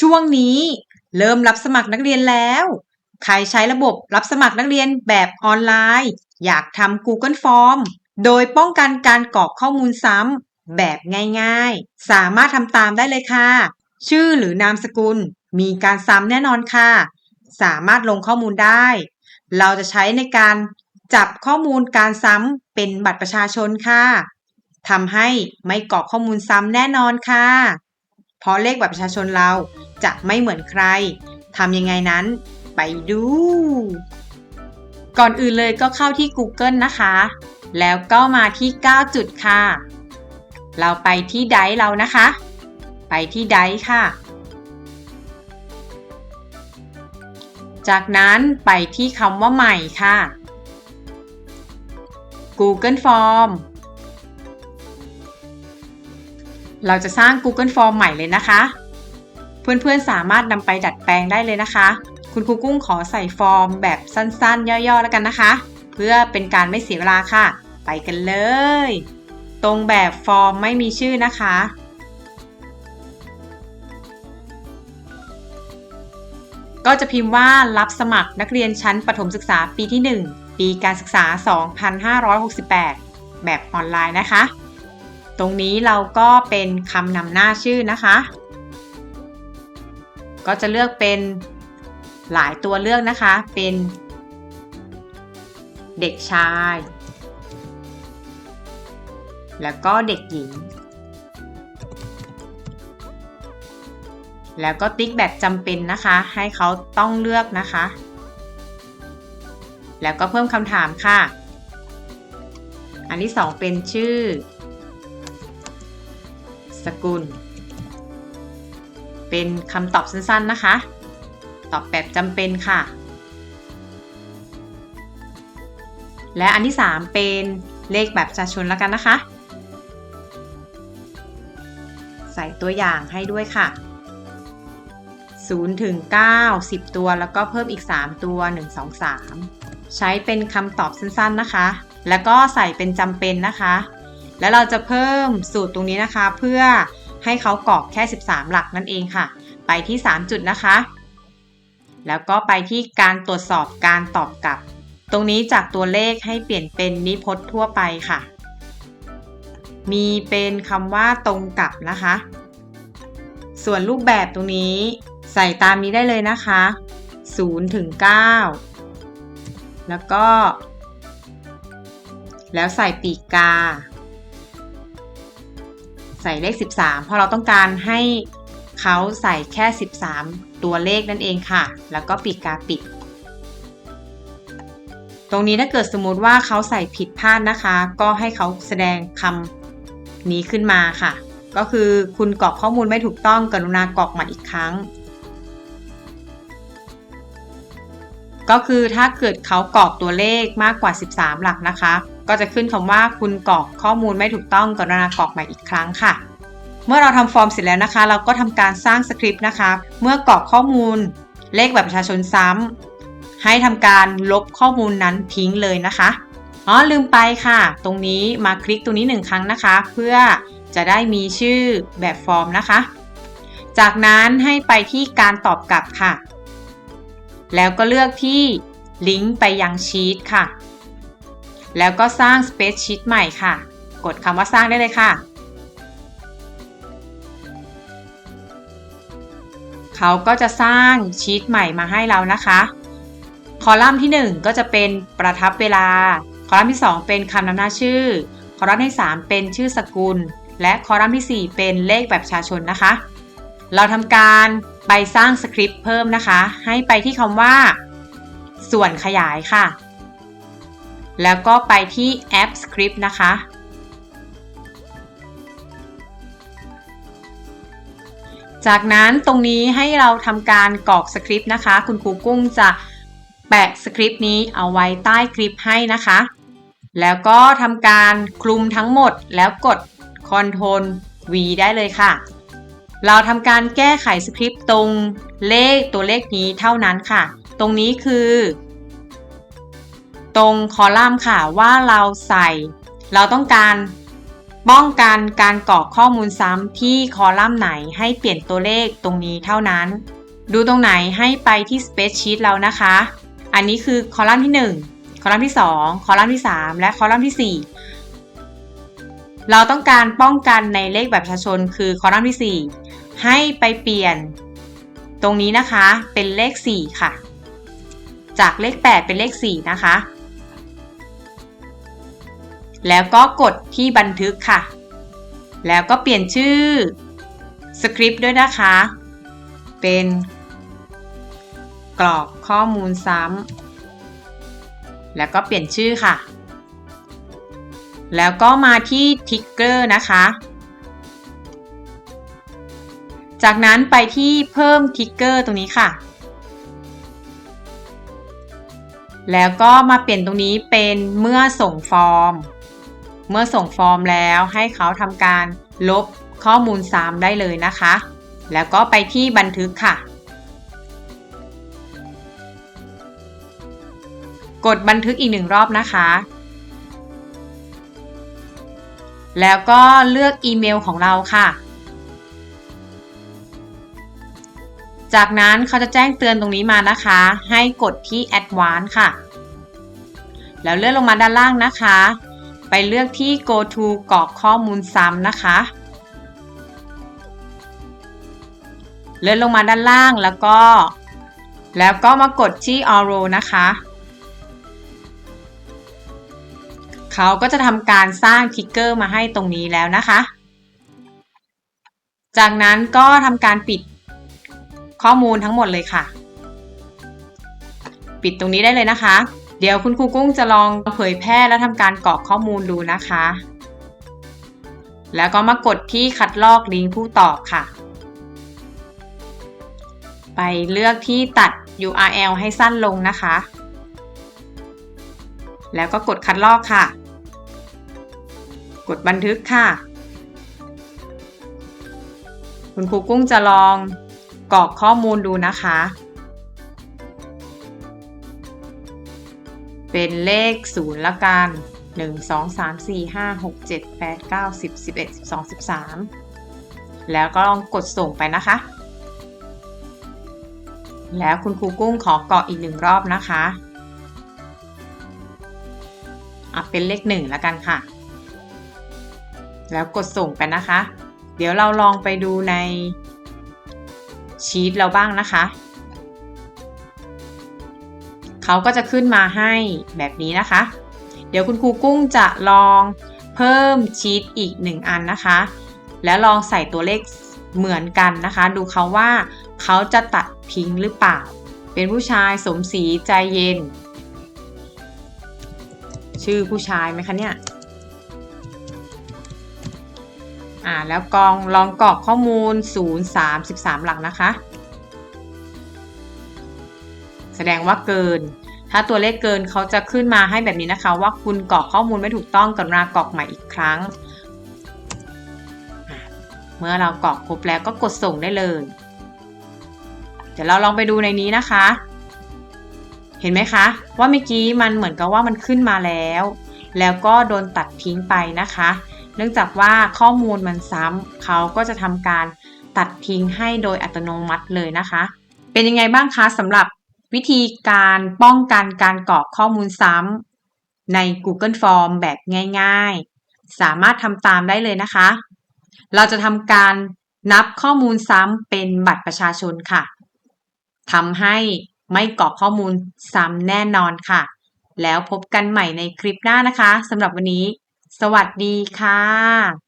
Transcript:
ช่วงนี้เริ่มรับสมัครนักเรียนแล้ว ใครใช้ระบบรับสมัครนักเรียนแบบออนไลน์ อยากทำ Google Form โดยป้องกันการกรอกข้อมูลซ้ำแบบง่ายๆ สามารถทำตามได้เลยค่ะ ชื่อหรือนามสกุล มีการซ้ำแน่นอนค่ะ สามารถลงข้อมูลได้ เราจะใช้ในการจับข้อมูลการซ้ำเป็นบัตรประชาชนค่ะทำให้ไม่กรอกข้อมูลซ้ำแน่นอนค่ะ เพราะเลขบัตรประชาชนเราจะไม่เหมือนใครทำยังไงนั้นไปดู ก่อนอื่นเลยก็เข้าที่ Google นะคะ แล้วก็มาที่ 9 จุดค่ะ เราไปที่ไดเรานะคะ ไปที่ไดค่ะ จากนั้นไปที่คำว่าใหม่ค่ะ Google Form เราจะสร้าง Google Form ใหม่เลยนะคะ เพื่อนๆสามารถนำไปดัดแปลงได้เลยนะคะ คุณครูกุ้งขอใส่ฟอร์มแบบสั้นๆ ย่อๆ แล้วกันนะคะ เพื่อเป็นการไม่เสียเวลาค่ะ ไปกันเลย ตรงแบบฟอร์มไม่มีชื่อนะคะ ก็จะพิมพ์ว่ารับสมัครนักเรียนชั้นประถมศึกษาปีที่ 1 ปีการศึกษา 2568 แบบออนไลน์นะคะ ตรงนี้เราก็เป็นคำนำหน้าชื่อนะคะ ก็จะเลือกเป็นหลายตัวเลือกนะคะ เป็นเด็กชาย แล้วก็เด็กหญิง แล้วก็ติ๊กแบบจำเป็นนะคะ ให้เขาต้องเลือกนะคะ แล้วก็เพิ่มคำถามค่ะ อันที่สองเป็นชื่อ สกุล เป็นคำตอบสั้นๆนะคะ ตอบแบบจำเป็นค่ะ และอันที่ 3 เป็นเลขแบบประชาชนแล้วกันนะคะ ใส่ตัวอย่างให้ด้วยค่ะ0ถึง9 10 ตัวแล้วก็เพิ่มอีก 3 ตัว 1 2 3 ใช้เป็นคำตอบสั้นๆนะคะ แล้วก็ใส่เป็นจำเป็นนะคะ แล้วเราจะเพิ่มสูตรตรงนี้นะคะ เพื่อให้เขากรอกแค่ 13 หลักนั่นเองค่ะ ไปที่ 3 จุดนะคะ แล้วก็ไปที่การตรวจสอบการตอบกลับ ตรงนี้จากตัวเลขให้เปลี่ยนเป็นนิพจน์ทั่วไปค่ะ มีเป็นคำว่าตรงกับนะคะ ส่วนรูปแบบตรงนี้ใส่ตามนี้ได้เลยนะคะ0ถึง9แล้วก็ แล้วใส่ปีกกา ใส่เลข 13 เพราะเราต้องการให้เขาใส่แค่ 13 ตัวเลขนั่นเองค่ะ แล้วก็ปิดกาปิด ตรงนี้ถ้าเกิดสมมติว่าเขาใส่ผิดพลาดนะคะ ก็ให้เขาแสดงคำนี้ขึ้นมาค่ะ ก็คือคุณกรอกข้อมูลไม่ถูกต้องกรุณากรอกใหม่อีกครั้ง ก็คือถ้าเกิดเขากรอกตัวเลขมากกว่า 13 หลักนะคะ ก็จะขึ้นคำว่าคุณกรอกข้อมูลไม่ถูกต้องกรุณากรอกใหม่อีกครั้งค่ะ เมื่อเราทำฟอร์มเสร็จแล้วนะคะ เราก็ทำการสร้างสคริปต์นะคะ เมื่อกรอกข้อมูลเลขแบบประชาชนซ้ำให้ทำการลบข้อมูลนั้นทิ้งเลยนะคะอ๋อลืมไปค่ะ ตรงนี้มาคลิกตรงนี้หนึ่งครั้งนะคะ เพื่อจะได้มีชื่อแบบฟอร์มนะคะ จากนั้นให้ไปที่การตอบกลับค่ะ แล้วก็เลือกที่ลิงก์ไปยังชีตค่ะ แล้วก็สร้าง Space Sheet ใหม่ค่ะ กดคำว่าสร้างได้เลยค่ะ เขาก็จะสร้างชีตใหม่มาให้เรานะคะ คอลัมน์ที่ 1 ก็จะเป็นประทับเวลา คอลัมน์ที่ 2 เป็นคำนำหน้าชื่อ คอลัมน์ที่ 3 เป็นชื่อสกุล และคอลัมน์ที่ 4 เป็นเลขแบบประชาชนนะคะ เราทำการ ไปสร้างสคริปต์เพิ่มนะคะ ให้ไปที่คำว่า ส่วนขยายค่ะ แล้วก็ไปที่แอปสคริปต์นะคะ จากนั้นตรงนี้ให้เราทำการกรอกสคริปต์นะคะ คุณครูกุ้งจะแปะสคริปต์นี้เอาไว้ใต้คลิปให้นะคะ แล้วก็ทำการคลุมทั้งหมดแล้วกด Ctrl V ได้เลยค่ะ เราทำการแก้ไขสคริปต์ตรงเลขตัวเลขนี้เท่านั้นค่ะ ตรงนี้คือ ตรงคอลัมน์ค่ะว่าเราใส่ เราต้องการป้องกันการกรอกข้อมูลซ้ำที่คอลัมน์ไหนให้เปลี่ยนตัวเลขตรงนี้เท่านั้น ดูตรงไหนให้ไปที่ Spreadsheet เรานะคะ อันนี้คือคอลัมน์ที่ 1 คอลัมน์ที่ 2 คอลัมน์ที่ 3 และคอลัมน์ที่ 4 เราต้องการป้องกันในเลขแบบประชาชนคือคอลัมน์ที่ 4 ให้ไปเปลี่ยน ตรงนี้นะคะเป็นเลข 4 ค่ะ จากเลข 8 เป็นเลข 4 นะคะ แล้วก็กดที่บันทึกค่ะ แล้วก็เปลี่ยนชื่อสคริปต์ด้วยนะคะ เป็นกรอกข้อมูลซ้ำแล้วก็เปลี่ยนชื่อค่ะ แล้วก็มาที่ทิกเกอร์นะคะ จากนั้นไปที่เพิ่มทิกเกอร์ตรงนี้ค่ะ แล้วก็มาเปลี่ยนตรงนี้เป็นเมื่อส่งฟอร์ม เมื่อส่งฟอร์มแล้วให้เขาทำการลบข้อมูลซ้ำได้เลยนะคะ แล้วก็ไปที่บันทึกค่ะ กดบันทึกอีกหนึ่งรอบนะคะ แล้วก็เลือกอีเมลของเราค่ะ จากนั้นเขาจะแจ้งเตือนตรงนี้มานะคะ ให้กดที่ Advanced ค่ะ แล้วเลื่อนลงมาด้านล่างนะคะ ไปเลือกที่ Go to กรอกข้อมูลซ้ำนะคะ เลื่อนลงมาด้านล่างแล้วก็ แล้วก็มากดที่ All Row นะคะ เขาก็จะทำการสร้างทิกเกอร์มาให้ตรงนี้แล้วนะคะ จากนั้นก็ทำการปิดข้อมูลทั้งหมดเลยค่ะ ปิดตรงนี้ได้เลยนะคะ เดี๋ยวคุณครูกุ้งจะลองเผยแพร่และทำการกรอกข้อมูลดูนะคะ แล้วก็มากดที่คัดลอกลิงก์ผู้ตอบค่ะ ไปเลือกที่ตัด URL ให้สั้นลงนะคะ แล้วก็กดคัดลอกค่ะ กดบันทึกค่ะ คุณครูกุ้งจะลองกรอกข้อมูลดูนะคะ เป็นเลขศูนย์ละกัน 1 2 3 4 5 6 7 8 9 10 11 12 13 แล้วก็ลองกดส่งไปนะคะ แล้วคุณครูกุ้งขอกรอกอีกหนึ่งรอบนะคะอะเป็นเลขหนึ่งละกันค่ะ แล้วกดส่งไปนะคะ เดี๋ยวเราลองไปดูในชีตเราบ้างนะคะ เขาก็จะขึ้นมาให้แบบนี้นะคะ เดี๋ยวคุณครูกุ้งจะลองเพิ่มชีตอีกหนึ่งอันนะคะ แล้วลองใส่ตัวเลขเหมือนกันนะคะ ดูเขาว่าเขาจะตัดทิ้งหรือเปล่า เป็นผู้ชายสมศรีใจเย็น ชื่อผู้ชายไหมคะเนี่ย อ่าแล้วกองลองกรอกข้อมูล 0 3 13 หลักนะคะ แสดงว่าเกิน ถ้าตัวเลขเกินเขาจะขึ้นมาให้แบบนี้นะคะ ว่าคุณกรอกข้อมูลไม่ถูกต้องกรุณากรอกใหม่อีกครั้ง เมื่อเรากรอกครบแล้วก็กดส่งได้เลย เดี๋ยวเราลองไปดูในนี้นะคะ เห็นไหมคะ ว่าเมื่อกี้มันเหมือนกับว่ามันขึ้นมาแล้ว แล้วก็โดนตัดทิ้งไปนะคะ เนื่องจากว่าข้อมูลมันซ้ำเขาก็จะทำการตัดทิ้งให้โดยอัตโนมัติเลยนะคะ เป็นยังไงบ้างคะสำหรับวิธีการป้องกันการกรอกข้อมูลซ้ำใน Google Form แบบง่าย ๆ สามารถทำตามได้เลยนะคะ เราจะทำการนับข้อมูลซ้ำเป็นบัตรประชาชนค่ะทำให้ไม่กรอกข้อมูลซ้ำแน่นอนค่ะ แล้วพบกันใหม่ในคลิปหน้านะคะสำหรับวันนี้ สวัสดีค่ะ